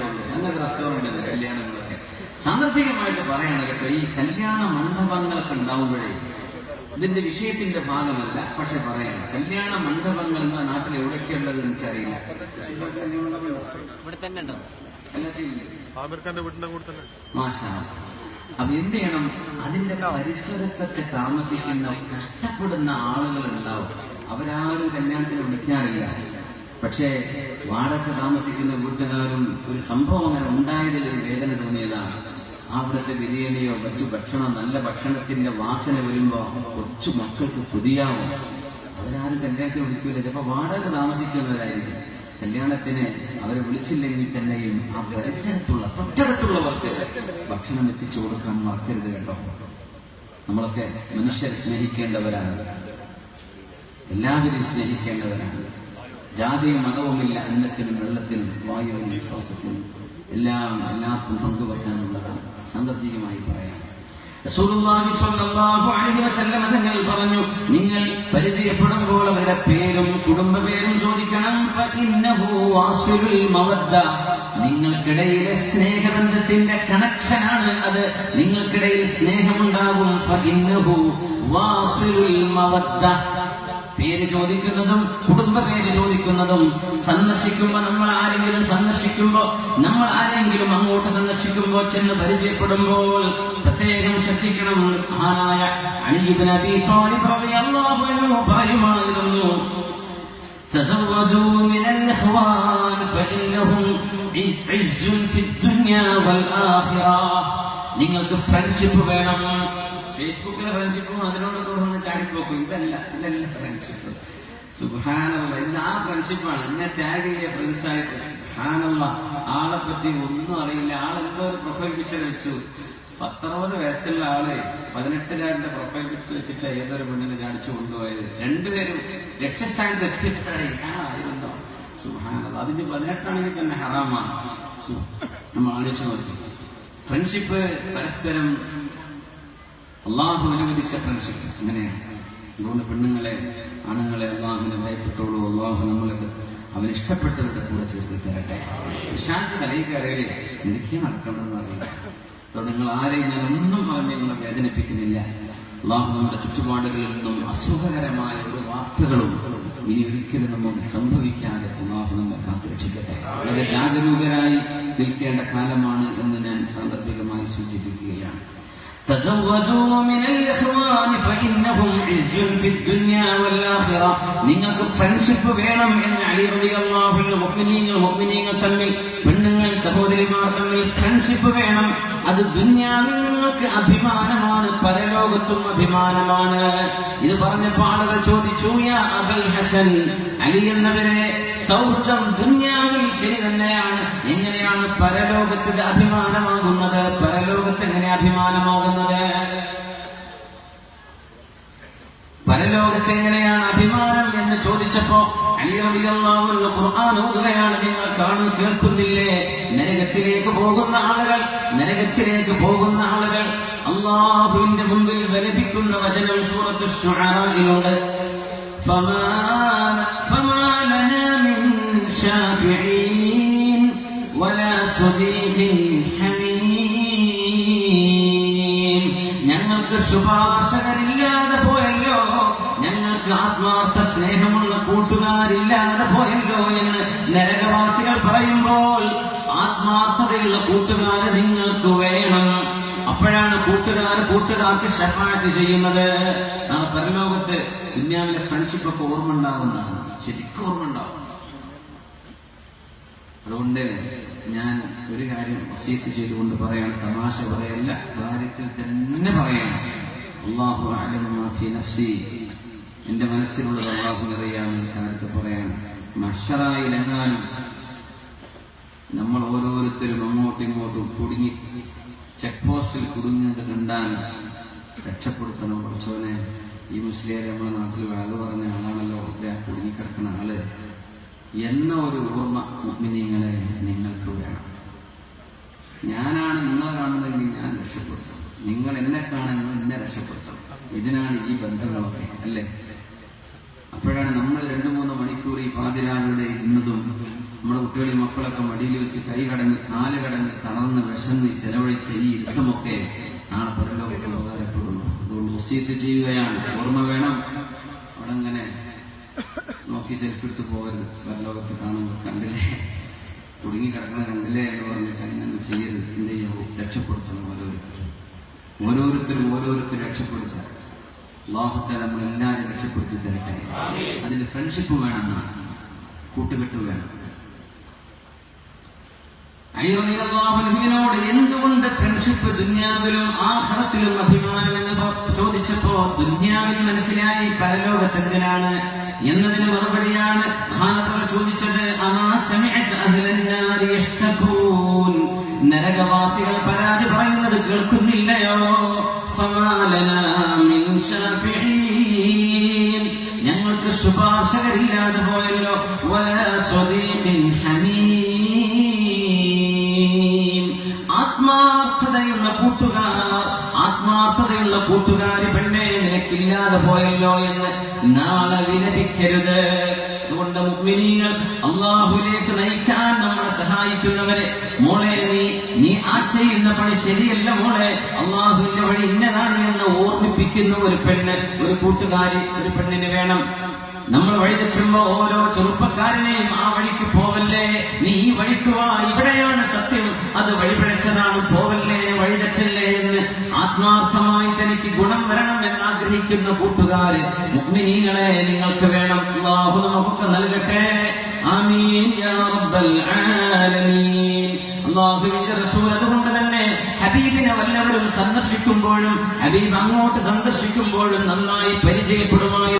ഉള്ളൂ അങ്ങനത്തെ റെസ്റ്റോറന്റ് ഉണ്ട് കല്യാണങ്ങളൊക്കെ. സാന്ദർഭികമായിട്ട് പറയാണ് കേട്ടോ ഈ കല്യാണ മണ്ഡപങ്ങളൊക്കെ ഉണ്ടാവുമ്പോഴേ ഇതിന്റെ വിഷയത്തിന്റെ ഭാഗമല്ല പക്ഷെ പറയാം കല്യാണ മണ്ഡപങ്ങൾ എന്ന നാട്ടിൽ എവിടെയൊക്കെയുള്ളത് എനിക്കറിയില്ല. ഉണ്ടോ? അപ്പൊ എന്ത് ചെയ്യണം? അതിന്റെ പരിസരത്തൊക്കെ താമസിക്കുന്ന കഷ്ടപ്പെടുന്ന ആളുകൾ ഉണ്ടാവും അവരാരും കല്യാണത്തിന് വിളിക്കാറില്ല. പക്ഷേ വാടക താമസിക്കുന്ന വീട്ടുകാരും ഒരു സംഭവം അങ്ങനെ ഉണ്ടായതിൽ ഒരു വേദന തോന്നിയതാണ് അവിടുത്തെ ബിരിയാണിയോ മറ്റു ഭക്ഷണം നല്ല ഭക്ഷണത്തിന്റെ വാസന വരുമ്പോ കൊച്ചു മക്കൾക്ക് പുതിയാവും അവരാരും കല്യാണത്തിന് വിളിക്കില്ല ചിലപ്പോൾ വാടക താമസിക്കുന്നവരായിരിക്കും. കല്യാണത്തിന് അവരെ വിളിച്ചില്ലെങ്കിൽ തന്നെയും ആ പരിസരത്തുള്ള തൊട്ടടുത്തുള്ളവർക്ക് ഭക്ഷണം എത്തിച്ചു കൊടുക്കാൻ മറക്കരുത് കേട്ടോ. നമ്മളൊക്കെ മനുഷ്യരെ സ്നേഹിക്കേണ്ടവരാണ്. എല്ലാവരെയും സ്നേഹിക്കേണ്ടവരാണ്. ജാതിയും മതവുമില്ല അന്നത്തിനും വെള്ളത്തിനും വായുവിനും ശ്വാസത്തിനും എല്ലാം എല്ലാവർക്കും പങ്കുവയ്ക്കാനുള്ളതാണ്. സാന്ദർഭികമായി പറയാം. തങ്ങൾ പറഞ്ഞു നിങ്ങൾ പരിചയപ്പെടുമ്പോൾ അവരുടെ പേരും കുടുംബ പേരും ചോദിക്കണം നിങ്ങൾക്കിടയിലെ സ്നേഹബന്ധത്തിന്റെ കണക്ഷനാണ് അത്. നിങ്ങൾക്കിടയിൽ സ്നേഹമുണ്ടാകും. പേര് ചോദിക്കുന്നതും കുടുംബ പേര് ചോദിക്കുന്നതും സന്ദർശിക്കുമ്പോ നമ്മൾ ആരെങ്കിലും സന്ദർശിക്കുമ്പോ നമ്മൾ ആരെങ്കിലും അങ്ങോട്ട് സന്ദർശിക്കുമ്പോൾ ചെന്ന് പരിചയപ്പെടുമ്പോൾ പ്രത്യേകം ശ്രദ്ധിക്കണം മഹാനായ അലിബിൻ അബി ത്വാലിബ് റളിയല്ലാഹു അൻഹു പറയുമായിരുന്നു تزوجوا من الإخوان فإنهم عز عز في الدنيا والآخرة നിങ്ങൾക്ക് ഫ്രണ്ട്ഷിപ്പ് വേണം ഫേസ്ബുക്കിലെ ഫ്രണ്ട്ഷിപ്പും അതിനോട് തുടർന്ന് ചാടിപ്പോക്കും ഇതല്ല ഇതല്ല ഫ്രണ്ട്ഷിപ്പ് സുഹാനുള്ള ഇത് ആ ഫ്രണ്ട്ഷിപ്പാണ് എന്നെ ടാഗ് ചെയ്യ ഫ്രണ്ട്സ് ആയിട്ട് സുഹാനുള്ള ആളെ പറ്റി ഒന്നും അറിയില്ല. ആളെന്തോ ഒരു പ്രൊഫൈൽ പിക്ചർ വെച്ചു. പത്തറുപത് വയസ്സുള്ള ആൾ പതിനെട്ടുകാരന്റെ പ്രൊഫൈൽ പിക്ചർ വെച്ചിട്ട് ഏതൊരു പെണ്ണിനെ കാണിച്ചു കൊണ്ടുപോയത്? രണ്ടുപേരും ലക്ഷ്യസ്ഥാനത്ത് എത്തിയപ്പോഴേ ആയിരുന്നോ? സുഹാനുള്ള അതിന് പതിനെട്ടാണെങ്കിൽ തന്നെ ഹറാമാണ്. നമ്മൾ ആലോചിച്ച് നോക്കി. ഫ്രണ്ട്ഷിപ്പ് പരസ്പരം അള്ളാഹു അനുവദിച്ച ഫ്രണ്ട്ഷിപ്പ് അങ്ങനെയാണ്. അതുകൊണ്ട് പെണ്ണുങ്ങളെ ആണുങ്ങളെ അള്ളാഹുവിനെ ഭയപ്പെട്ടോളൂ. അള്ളാഹു നമ്മളൊക്കെ അവൻ ഇഷ്ടപ്പെട്ടവരുടെ കൂടെ ചേർത്ത് തരട്ടെ. വിശാച തലയിൽ കയറിയാലേ എന്തൊക്കെയാണ് നടക്കണമെന്ന് അറിയില്ല. അതുകൊണ്ട് നിങ്ങൾ ആരെയും ഞാൻ ഒന്നും പറഞ്ഞ് നിങ്ങളെ വേദനിപ്പിക്കുന്നില്ല. അള്ളാഹു നമ്മുടെ ചുറ്റുപാടുകളിൽ നിന്നും അസുഖകരമായ ഒരു വാർത്തകളും ഇനി ഒരിക്കലും നമുക്ക് സംഭവിക്കാതെ അള്ളാഹു നമ്മെ കാത്തുരക്ഷിക്കട്ടെ. വളരെ ജാഗരൂകരായി നിൽക്കേണ്ട കാലമാണ് എന്ന് ഞാൻ സാന്ദർഭികമായി സൂചിപ്പിക്കുകയാണ്. നിങ്ങൾക്ക് ഫ്രണ്ട്ഷിപ്പ് വേണം എന്ന് അലിറിയാഹുവിന്റെ തമ്മിൽ പെണ്ണുങ്ങൾ സഹോദരിമാർ തമ്മിൽ ഫ്രണ്ട്ഷിപ്പ് വേണം. അത് ദുനിയാവിൽ നിങ്ങൾക്ക് അഭിമാനമാണ് പരലോകത്തും അഭിമാനമാണ്. ഇത് പറഞ്ഞപ്പോൾ ആളുകൾ ചോദിച്ചു യാ അബൽ ഹസൻ അലി എന്നവരെ സൗഹൃദം ദുനിയാവിൽ ശരി തന്നെയാണ്. എങ്ങനെയാണ് പരലോകത്തിന്റെ അഭിമാനമാകുന്നത്? എങ്ങനെ അഭിമാനമാകുന്നത് പരലോകത്ത് എങ്ങനെയാണ് അഭിമാനം എന്ന് ചോദിച്ചപ്പോ ഖുർആൻ നിങ്ങൾ കാണു കേൾക്കുന്നില്ലേ? നരകത്തിലേക്ക് പോകുന്ന ആളുകൾ നരകത്തിലേക്ക് പോകുന്ന ആളുകൾ അള്ളാഹുവിന്റെ മുമ്പിൽ വലപിക്കുന്ന വചനം സൂറത്ത് ഷുഹാനിലുണ്ട് ഫമാ ശുപാർശകരില്ലാതെ പോയല്ലോ. ഞങ്ങൾക്ക് ആത്മാർത്ഥ സ്നേഹമുള്ള കൂട്ടുകാരില്ലാതെ പോയല്ലോ എന്ന് നരകവാസികൾ പറയുമ്പോൾ ആത്മാർത്ഥതയുള്ള കൂട്ടുകാര് നിങ്ങൾക്ക് വേണം. അപ്പോഴാണ് കൂട്ടുകാർ കൂട്ടുകാർക്ക് ഷഫാറ്റ് ചെയ്യുന്നത്. ആ പരലോകത്ത് ദുന്യാവിലെ ഫ്രണ്ട്ഷിപ്പ് ഒക്കെ ഓർമ്മ ഉണ്ടാകുന്നതാണ് ശരിക്കും ഓർമ്മ ഉണ്ടാവും. അതുകൊണ്ട് ഞാൻ ഒരു കാര്യം വസീത്ത് ചെയ്തുകൊണ്ട് പറയാൻ തമാശ പറയല്ല കാര്യത്തിൽ തന്നെ പറയണം. അള്ളാഹു അഅലമു മാ ഫീ നഫ്സി. എന്റെ മനസ്സിലുള്ളത് അള്ളാഹുവിനറിയാമെന്ന് കാര്യത്തിൽ പറയാൻ. മഷറായിലെങ്ങാനും നമ്മൾ ഓരോരുത്തരും അങ്ങോട്ടും ഇങ്ങോട്ടും കുടുങ്ങി ചെക്ക് പോസ്റ്റിൽ കുടുങ്ങുന്നത് കണ്ടാൽ രക്ഷപ്പെടുത്തണം കുറച്ചോനെ ഈ മുസ്ലിം നമ്മുടെ നാട്ടിൽ വേല പറഞ്ഞ ആളാണല്ലോ കുടുങ്ങിക്കിടക്കുന്ന ആൾ. എന്ന ഒരു ഓർമ്മ മുഗ്മിനീങ്ങളെ നിങ്ങൾക്ക് വേണം. ഞാനാണ് നിങ്ങളെ കാണുന്നതെങ്കിൽ ഞാൻ രക്ഷപ്പെടുത്തും. നിങ്ങൾ എന്നെ കാണുന്നത് എന്നെ രക്ഷപ്പെടുത്തും ഇതിനാണ് ഈ ബന്ധങ്ങളൊക്കെ അല്ലേ? അപ്പോഴാണ് നമ്മൾ രണ്ടു മൂന്ന് മണിക്കൂർ ഈ പാതിരാളുടെ ഇരുന്നതും നമ്മുടെ കുട്ടികളെയും മക്കളൊക്കെ മടിയിൽ വെച്ച് കൈ കടഞ്ഞ് കാൽ കടങ്ങ് തളർന്ന് വിശന്ന് ചെലവഴിച്ച ഈ ഇരുത്തമൊക്കെ നാളെ പരലോകത്ത് ഉപകാരപ്പെടുന്നു അതുകൊണ്ട് ഒസീത്ത് ചെയ്യുകയാണ്. ഓർമ്മ വേണം. അവിടെ അങ്ങനെ നോക്കി സെൽഫി പോകരുത്. പരലോകത്ത് കാണുമ്പോൾ കണ്ടില്ലേ? കുടുങ്ങി കിടക്കണ കണ്ടില്ലേ എന്ന് പറഞ്ഞിട്ട് അങ്ങനെ ചെയ്യരുത്. എന്ത് രക്ഷപ്പെടുത്തണം ഓരോരുത്തരും. ഓരോരുത്തരും ഓരോരുത്തരും രക്ഷപ്പെടുത്തുക. ലോകത്തെ നമ്മൾ എല്ലാവരും രക്ഷപ്പെടുത്തി തരട്ടെ. അതിന് ഫ്രണ്ട്ഷിപ്പ് വേണമെന്നാണ് കൂട്ടുകെട്ട് വേണം. അയ്യോനിനോട് എന്തുകൊണ്ട് ഫ്രണ്ട്ഷിപ്പ് ദുന്യാവിലും ആഹ്റത്തിലും അഭിമാനം എന്ന് ചോദിച്ചപ്പോ ദുന്യാവിൽ മനസ്സിലായി പരലോകത്തെന്തിനാണ് എന്നതിന് മറുപടിയാണ് ചോദിച്ചത് അമാ സമയത്ത് അഹ്ലൻ നാരി യഷ്തകൂൻ നരകവാസികൾ പരാതി പറയുന്നത് കേൾക്കുന്നില്ലയോ? ഞങ്ങൾക്ക് ശുപാർശകരില്ലാതെ പോയല്ലോ. ആത്മാർത്ഥതയുള്ള കൂട്ടുകാർ ആത്മാർത്ഥതയുള്ള കൂട്ടുകാരി പെണ്ണെ നിനക്കില്ലാതെ പോയല്ലോ എന്ന് നാളെ വിലപിക്കരുത്. അതുകൊണ്ട് മുഗ്മിനീങ്ങൾ അള്ളാഹുലേക്ക് നയിക്കാൻ നമ്മളെ സഹായിക്കുന്നവരെ മോളെ നീ ആ ചെയ്യുന്ന പണി ശരിയല്ല മോളെ. അള്ളാഹുവിന്റെ വഴി ഇന്നതാണ് എന്ന് ഓർമ്മിപ്പിക്കുന്ന ഒരു പെണ്ണ് ഒരു കൂട്ടുകാരി ഒരു പെണ്ണിന് വേണം. നമ്മൾ വഴിതെറ്റുമ്പോ ഓരോ ചെറുപ്പക്കാരനെയും ആ വഴിക്ക് പോവല്ലേ? നീ ഈ വഴിക്ക് വാ ഇവിടെയാണ് സത്യം. അത് വഴിപിഴച്ചതാണ് പോവല്ലേ വഴിതെറ്റല്ലേ എന്ന് ആത്മാർത്ഥമായി തനിക്ക് ഗുണം വരണം എന്ന് ആഗ്രഹിക്കുന്ന കൂട്ടുകാര് മുഗ്മിനീകളെ നിങ്ങൾക്ക് വേണം. അള്ളാഹു നമുക്ക് നൽകട്ടെ. ആമീൻ യാ റബ്ബൽ ആലമീൻ. സന്ദർശിക്കുമ്പോഴും ഹബീബ് അങ്ങോട്ട് സന്ദർശിക്കുമ്പോഴും നന്നായി പരിചയപ്പെടുമായി